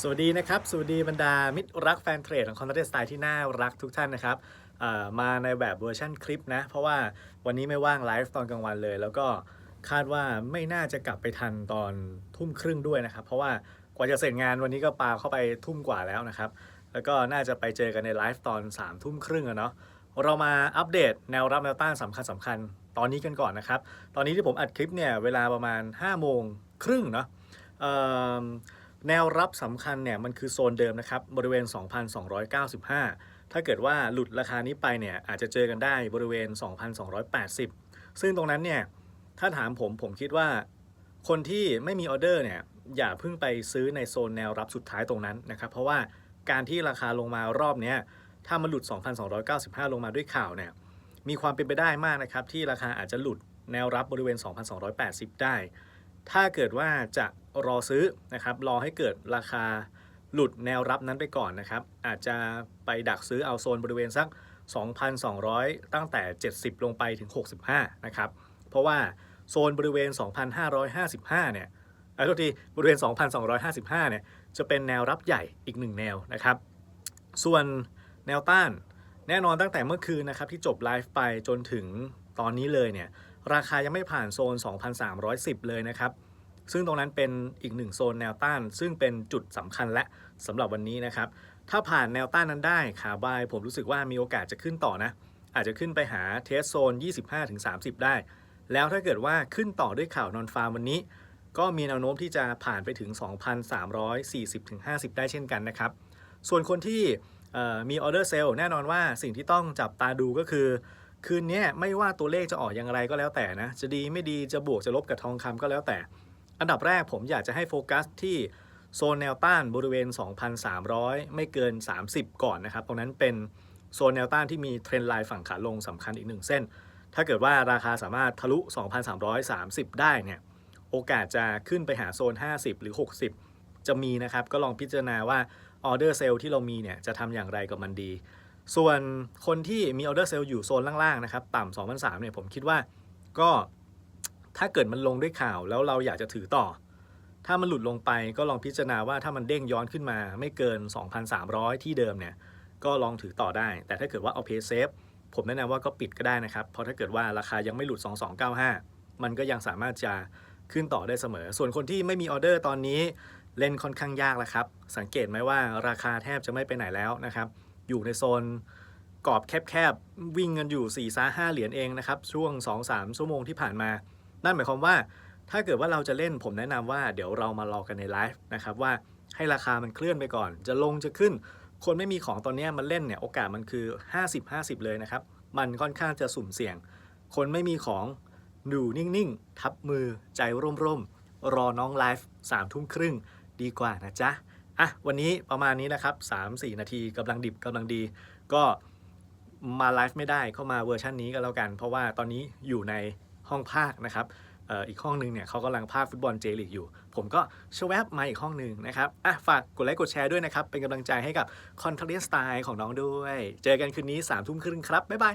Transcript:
สวัสดีนะครับ สวัสดีบรรดามิตรรักแฟนเทรดของคอนเทนต์สไตล์ที่น่ารักทุกท่านนะครับมาในแบบเวอร์ชันคลิปนะ เพราะว่าวันนี้ไม่ว่างไลฟ์ตอนกลางวันเลย แล้วก็คาดว่าไม่น่าจะกลับไปทันตอนทุ่มครึ่งด้วยนะครับ เพราะว่ากว่าจะเสร็จงานวันนี้ก็ปาเข้าไปทุ่มกว่าแล้วนะครับ แล้วก็น่าจะไปเจอกันในไลฟ์ตอน3ามทุ่มครึ่งอะเนาะเรามาอัปเดตแนวรับแนวต้านสำคัญสำคัญตอนนี้กันก่อนนะครับ ตอนนี้ที่ผมอัดคลิปเนี่ยเวลาประมาณ5โมงครึ่งเนาะ แนวรับสำคัญเนี่ยมันคือโซนเดิมนะครับบริเวณ 2,295 ถ้าเกิดว่าหลุดราคานี้ไปเนี่ยอาจจะเจอกันได้บริเวณ 2,280 ซึ่งตรงนั้นเนี่ยถ้าถามผมผมคิดว่า คนที่ไม่มีออเดอร์เนี่ยอย่าเพิ่งไปซื้อในโซนแนวรับสุดท้ายตรงนั้นนะครับ เพราะว่าการที่ราคาลงมารอบนี้ถ้ามันหลุด 2,295 ลงมาด้วยข่าวเนี่ยมีความเป็นไปได้มากนะครับที่ราคาอาจจะหลุดแนวรับบริเวณ 2,280 ได้ ถ้าเกิดว่าจะ รอซื้อนะครับ รอให้เกิดราคาหลุดแนวรับนั้นไปก่อนนะครับ อาจจะไปดักซื้อเอาโซนบริเวณสัก 2,200 ตั้งแต่ 70 ลงไปถึง 65 นะครับ เพราะว่าโซนบริเวณ 2,555 เนี่ยเอ้ยโทษทีบริเวณ 2,255 เนี่ย จะเป็นแนวรับใหญ่อีกหนึ่งแนวนะครับ ส่วนแนวต้านแน่นอนตั้งแต่เมื่อคืนนะครับที่จบไลฟ์ไปจนถึงตอนนี้เลยเนี่ย ราคายังไม่ผ่านโซน 2,310 เลยนะครับ ซึ่งตรงนั้นเป็นอีกหนึ่งโซนแนวต้าน ซึ่งเป็นจุดสำคัญและสำหรับวันนี้นะครับ ถ้าผ่านแนวต้านนั้นได้ขาบายผมรู้สึกว่ามีโอกาสจะขึ้นต่อนะ อาจจะขึ้นไปหาเทสโซน 25-30 ได้ แล้วถ้าเกิดว่าขึ้นต่อด้วยข่าวนอนฟาร์มวันนี้ ก็มีแนวโน้มที่จะผ่านไปถึง 2,340-50 ได้เช่นกันนะครับ ส่วนคนที่มีออเดอร์เซลล์แน่นอนว่าสิ่งที่ต้องจับตาดูก็คือ คืนนี้ไม่ว่าตัวเลขจะออกอย่างไรก็แล้วแต่นะ จะดีไม่ดีจะบวกจะลบกับทองคำก็แล้วแต่ อันดับแรกผมอยากจะให้โฟกัสที่โซนแนวต้านบริเวณ 2,300 ไม่เกิน 30 ก่อนนะครับ ตรงนั้นเป็นโซนแนวต้านที่มีเทรนด์ไลน์ฝั่งขาลงสำคัญอีกหนึ่งเส้น ถ้าเกิดว่าราคาสามารถทะลุ 2,330 ได้เนี่ย โอกาสจะขึ้นไปหาโซน 50 หรือ 60 จะมีนะครับ ก็ลองพิจารณาว่าออเดอร์เซลล์ที่เรามีเนี่ย จะทำอย่างไรกับมันดี ส่วนคนที่มีออเดอร์เซลล์อยู่โซนล่างๆนะครับ ต่ำ2,003เนี่ยผมคิดว่าก็ ถ้าเกิดมันลงด้วยข่าวแล้วเราอยากจะถือต่อ ถ้ามันหลุดลงไปก็ลองพิจารณาว่าถ้ามันเด้งย้อนขึ้นมาไม่เกิน 2,300 ที่เดิมเนี่ยก็ลองถือต่อได้ แต่ถ้าเกิดว่าเอาเพย์เซฟผมแนะนำว่าก็ปิดก็ได้นะครับ เพราะถ้าเกิดว่าราคายังไม่หลุด 2295 มันก็ยังสามารถจะขึ้นต่อได้เสมอ ส่วนคนที่ไม่มีออเดอร์ตอนนี้เล่นค่อนข้างยากแล้วครับ สังเกตไหมว่าราคาแทบจะไม่ไปไหนแล้วนะครับ อยู่ในโซนกรอบแคบๆ วิ่งกันอยู่4ี่ซ้าห้าเหรียญเองนะครับ ช่วง 2-3 ชั่วโมงที่ผ่านมา นั่นหมายความว่าถ้าเกิดว่าเราจะเล่นผมแนะนำว่าเดี๋ยวเรามารอกันในไลฟ์นะครับว่าให้ราคามันเคลื่อนไปก่อน จะลงจะขึ้น คนไม่มีของตอนนี้มันเล่นเนี่ยโอกาสมันคือ 50-50 เลยนะครับ มันค่อนข้างจะสุ่มเสี่ยง คนไม่มีของดูนิ่งๆ ทับมือใจร่มๆ รอน้องไลฟ์สามทุ่มครึ่งดีกว่านะจ๊ะ อะ วันนี้ประมาณนี้นะครับ 3-4 นาทีกำลังดิบกำลังดี ก็มาไลฟ์ไม่ได้เข้ามาเวอร์ชันนี้ก็แล้วกัน เพราะว่าตอนนี้อยู่ใน ห้องภาคนะครับอีกห้องหนึงเนี่ยเขากำลังภาคฟุตบอลเจลีกอยู่ ผมก็ชวบมาอีกห้องหนึ่งนะครับอะฝากกดไลค์กดแชร์ด้วยนะครับ เป็นกำลังใจให้กับคอนเทนต์สไตล์ของน้องด้วย เจอกันคืนนี้3ามทุ่มครึ่งครับ บ๊ายบาย